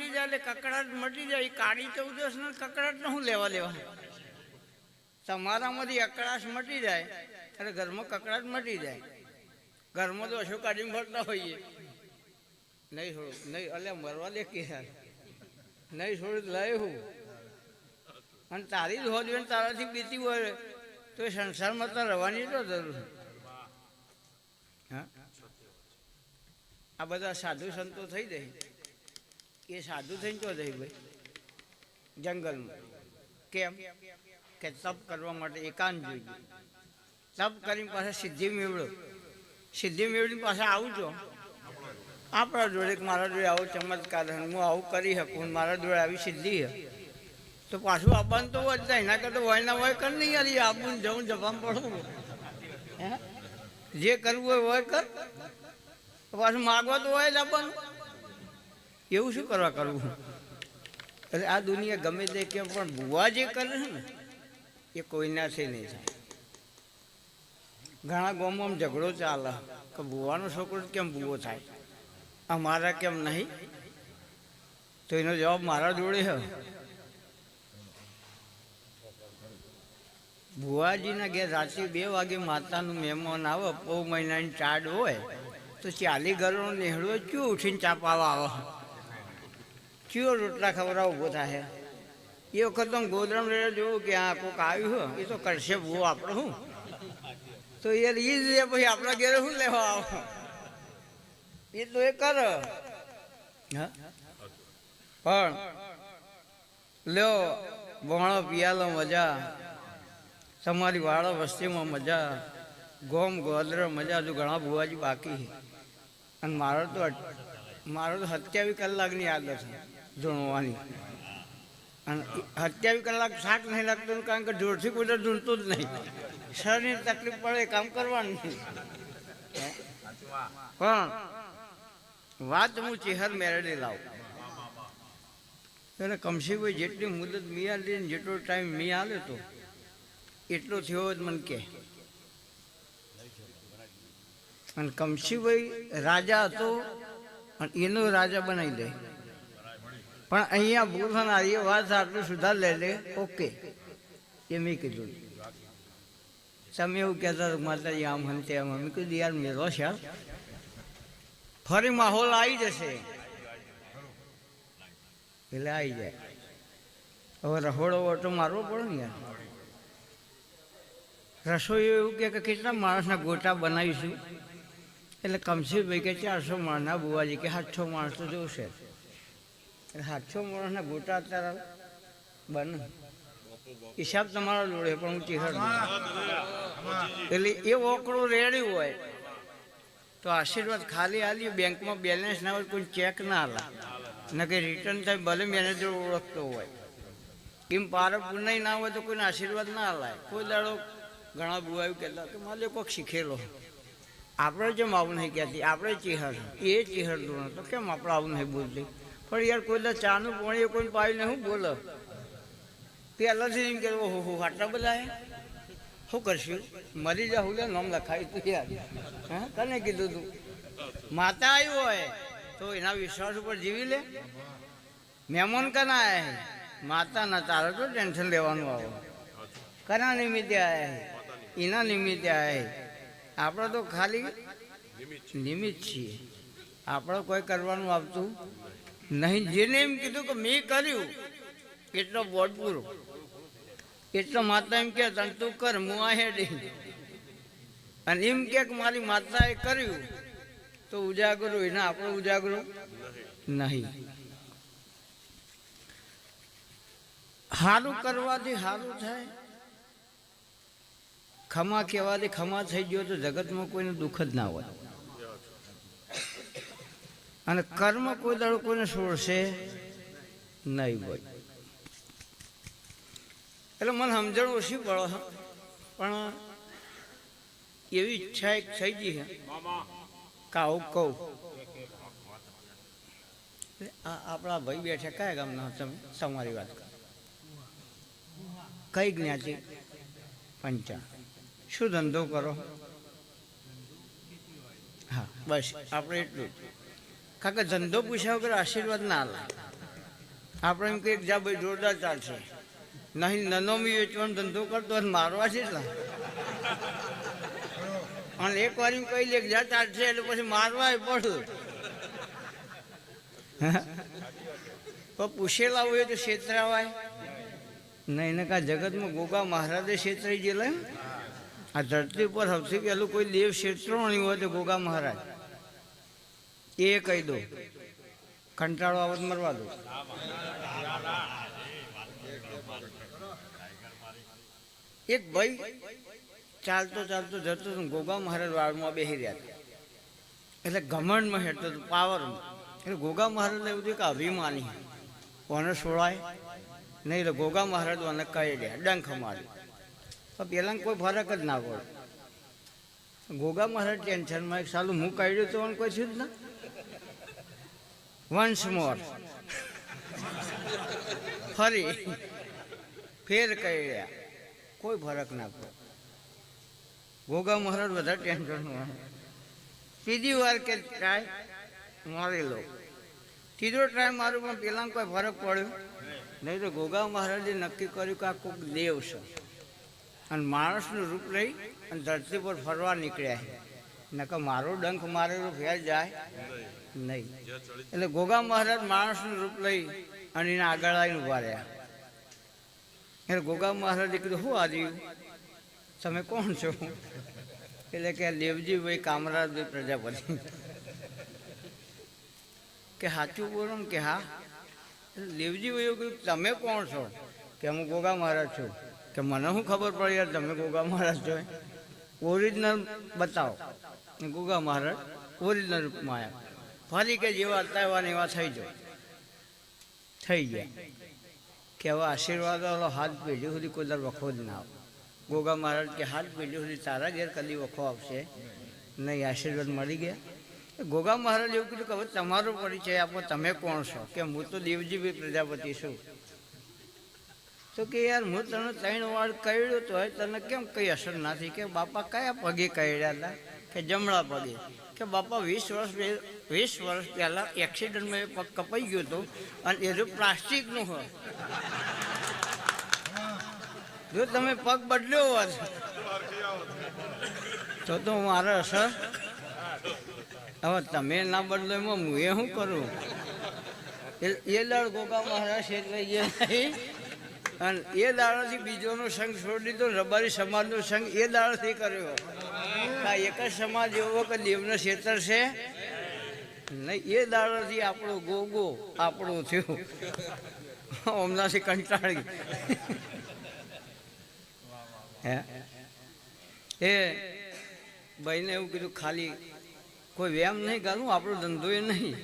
મટી જાય એટલે કકડાટ મટી જાય. એ કાળી ચૌદસ ને કકડાટ શું લેવા લેવા તમારામાંથી અકળાશ મટી જાય, એટલે ઘરમાં કકડાટ મટી જાય. ઘરમાં તો અશોક કાઢીને ફરતા હોઈએ. નહીં છોડું, નહીં એટલે મરવા દે કે નહીં છોડું લઈ હું. અને તારી જ હોય ને તારાથી બીતી હોય, તો એ સંસારમાં તો રહેવાની તો જરૂર. હા? આ બધા સાધુ સંતો થઈ જાય. એ સાધુ થઈને તો થઈ ભાઈ? જંગલમાં. કેમ? કે તપ કરવા માટે એકાંત જોઈએ. તપ કરીને પાછા સિદ્ધિ મેળવો. સિદ્ધિ મેળવીને પાછા આવું છો? આપણા જોડે મારા જોડે આવો ચમત્કાર હું આવું કરી શકું મારા જોડે આવી સિદ્ધિ તો પાછું આપવાનું તો જ એના કરતા હોય ના હોય કર નહીં યાર. આપવું જવું જવા પડું જે કરવું હોય હોય કર. પાછું માગવા તો હોય જ આપવાનું. એવું શું કરવા કરવું? એટલે આ દુનિયા ગમે તે કેમ પણ ભૂવા જે કરે છે ને, એ કોઈનાથી નહીં થાય ઘણા ગામમાં ઝઘડો ચાલે કે ભૂવાનો છોકરો કેમ ભૂવો થાય? અમારા કેમ નહીં? તો એનો જવાબ મારા જોડે છે. ભુવાજીના ઘેર રાત્રે બે વાગે માતાનું મહેમાન આવે પૌ મહિનાની ચાડ હોય, તો ચાલી ઘરનો નેહડો ચૂ ઉઠીને ચાપાવા આવે. ચિયો રોટલા ખવડાવ ઊભો થાય. એ વખત તો ગોદરામ રેડે જોયું કે આ કોક આવ્યું હોય એ તો કરશે ભૂવો આપણે શું તો યાર એ જ લે, પછી આપણા ઘેરે શું લેવા આવો? એ તો એ કર. હા? પણ, લ્યો ભણો પિયાલો મજા. તમારી વાળો વસ્તીમાં મજા. ગોમ ગોદર મજા, હજુ ઘણા ભુવાજી બાકી અને મારો તો મારો તો સત્યાવીસ કલાકની આદત છે. ધૂણવાની. અને સત્યાવીસ કલાક શાક નહીં લાગતું કારણ કે જોરથી કોઈ ધૂણતું જ નહીં. શરીર તકલીફ પડે કામ કરવાનું પણ વાત હું ચેહર મેળવી લાવું. એટલે કમસીભાઈ જેટલી મુદત મિયા લઈને જેટલો ટાઈમ મી આલ્યો તો એટલો થયો જ મને કે. અને કમસીભાઈ રાજા હતો અને એનો રાજા બનાવી દે. પણ અહીંયા ભૂલ થનારી વાત આટલું સુધાર લે લે, ઓકે. એ મેં કીધું. તમે એવું કહેતા હતા માતાજી, આમ હમ તેમ અમે કીધું, યાર મેરો છે ફરી માહોલ આવી જશે. એટલે આવી જાય. હવે રહોડો ઓટો મારવો પડે ને યાર. રસોઈ એવું કે કેટલા માણસના ગોટા બનાવીશું? એટલે કમસીભાઈ કે ચારસો માણસના બુવાજી કે સાતસો માણસ તો જોશે. સાતસો માણસના ગોટા અત્યારે બને. હિસાબ તમારો જોડે પણ હું ચીહર એટલે એ ઓકડું રેડી હોય, તો આશીર્વાદ ખાલી આલી બેંકમાં બેલેન્સ ના હોય, કોઈ ચેક ના આલા. ન કે રિટર્ન થાય, ભલે મેનેજર ઓળખતો હોય. એમ પારક પુનઃ ના હોય, તો કોઈને આશીર્વાદ ના આલાય. કોઈ દાડો ઘણા બુવાયું કહેતા કે મારે કોઈક શીખેલો આપણે જેમ આવું નહીં કહેતી, આપણે ચિહર એ ચિહર દોણ તો કેમ આપણે આવું નહીં બોલતી? પણ યાર કોઈ દા ચાનું પાણી કોઈ પાયું નહીં બોલો. પહેલાંથી એમ કે, ઓહો, હો આટલા બધા શું કરશું? મરી જા, હું નામ લખાય તું યાર. હા? તને કીધું તું. માતા આવ્યું હોય તો એના વિશ્વાસ ઉપર જીવી લે. મહેમાન કના આવે માતાના તારે તો ટેન્શન લેવાનું આવો. કના નિમિત્તે આવ્યા હે? એના નિમિત્તે આવે આપણે તો ખાલી નિમિત્ત છીએ. આપણે કોઈ કરવાનું આવતું નહીં, જેને એમ કીધું કે મેં કર્યું, એટલો બોટ પૂરો. એટલો માતા એમ કે તંતુ કર, હું આ હેડી. અને એમ કે, મારી માતાએ કર્યું. તો ઉજાગરો, એના આપણો ઉજાગરો નહીં. સારું કરવાથી સારું થાય. ખમા કહેવાથી ખમા થઈ ગયો તો જગતમાં કોઈને દુઃખ જ ના હોય. અને કર્મ કોઈ દાડો કોઈને છોડશે નહીં હોય એટલે મને સમજણ ઓછી પડે પણ એવી ઈચ્છા એક થઈ ગઈ છે કે આવું કહું. આપણા ભાઈ બેઠા કયા ગામના તમે? તમારી વાત કરો. કઈ જ્ઞાતિ પંચા શું ધંધો કરો? હા, બસ, આપણે એટલું જ. કારણ કે ધંધો પૂછ્યા વગર આશીર્વાદ ના લાગે આપણે એમ કહીએ જા ભાઈ, જોરદાર ચાલશે. નહીં નનોમી વેચવાનો ધંધો કરતો હોય મારવા છે એટલા અને એક વાર એમ કહી લે જા, ચાલશે, એટલે પછી મારવા પડું તો પૂછેલા હોય તો છેતરાવાય. નહીં, ને કા જગતમાં ગોગા મહારાજે છેતરાઈ ગયેલા? આ ધરતી ઉપર સૌથી પહેલું કોઈ દેવ ક્ષેત્રો નહીં હોય તો ગોગા મહારાજ. એ કહી દો કંટાળો આવત મરવા દો એક ભાઈ ચાલતો ચાલતો જતો હતો ગોગા મહારાજ વાળમાં બેસી રહ્યા એટલે ઘમંડમાં હેઠતો હતો, પાવરમાં. એટલે ગોગા મહારાજને એવું કે અભિમાની કોને છોડાય નહીં એટલે ગોગા મહારાજ મને કહી દે, ડંખ માર્યો પેલા કોઈ ફરક જ ના પડે. ગોગા મહારાજ ટેન્શનમાં એક સાલું હું કાઢ્યું તો કોઈ થયું જ ના. વન્સ મોર ફરી. ફેર કહ્યા કોઈ ફરક ના પડે. ગોગા મહારાજ બધા ટેન્શનમાં ત્રીજી વાર કે ટ્રાય મારી લો. ત્રીજો ટ્રાય મારું પણ પેલા કોઈ ફરક પડ્યો? નહીં તો ગોગા મહારાજે નક્કી કર્યું કે આ કોઈક દેવ છે. અને માણસનું રૂપ લઈ અને ધરતી પર ફરવા નીકળ્યા નકર મારો ડંખ મારેલો ફેર જાય. નહીં. એટલે ગોગા મહારાજ માણસનું રૂપ લઈ અને એને આગળ આવીને ઊભા રહ્યા. એટલે ગોગા મહારાજે કીધું શું આવ્યું તમે કોણ છો? એટલે કે, દેવજીભાઈ કામરાજભાઈ પ્રજાપતિ. કે સાચું બોલો ને કે હા. એટલે દેવજીભાઈએ કહ્યું તમે કોણ છો? કે હું ગોગા મહારાજ છું. કે મને શું ખબર પડી યાર, તમે ગોગા મહારાજ છો? ઓરિજિનલ બતાવો. ગોગા મહારાજ ઓરિજિનલ રૂપમાં આવ્યા. ફરી કે જેવા હતા એવા થઈ જાઓ થઈ ગયા કે હવે આશીર્વાદ વાળો હાથ પેઢી સુધી કોઈ દર વખો જ ના આવે. ગોગા મહારાજ કે હાથ પેઢી સુધી તારા ઘેર કદી વખો આવશે? નહીં, આશીર્વાદ મળી ગયા. ગોગા મહારાજ એવું કીધું કે હવે તમારો પરિચય આપો, તમે કોણ છો? કે હું તો દેવજીભાઈ પ્રજાપતિ છું. તો કે યાર, હું તને ત્રણ વાર કહ્યું તો તને કેમ કઈ અસર નથી કે બાપા કયા પગે કહ્યા હતા? કે જમણા પગે? કે બાપા, વીસ વર્ષ વીસ વર્ષ પહેલાં એક્સિડન્ટમાં એ પગ કપાઈ ગયો હતો અને એ જો પ્લાસ્ટિકનું હોય. જો તમે પગ બદલ્યો હોત, તો તો મારે અસર હવે તમે ના બદલો એમાં હું એ શું કરું? એ- દાડ ગોગા મહારાજ છેતરાઈ ગયા નહીં. અને એ દાડાથી બીજોનો સંઘ છોડી દીધો, રબારી સમાજનો સંઘ એ દાડાથી કર્યો. આ એક જ સમાજ એવો કે દેવનો છેતર છે. નહીં એ દાડાથી આપણો ગોગો આપણું થયું. હમણાંથી કંટાળી હે? એ ભાઈને એવું કીધું, ખાલી કોઈ વ્યાયામ નહીં કરું, આપણો ધંધો એ નહીં.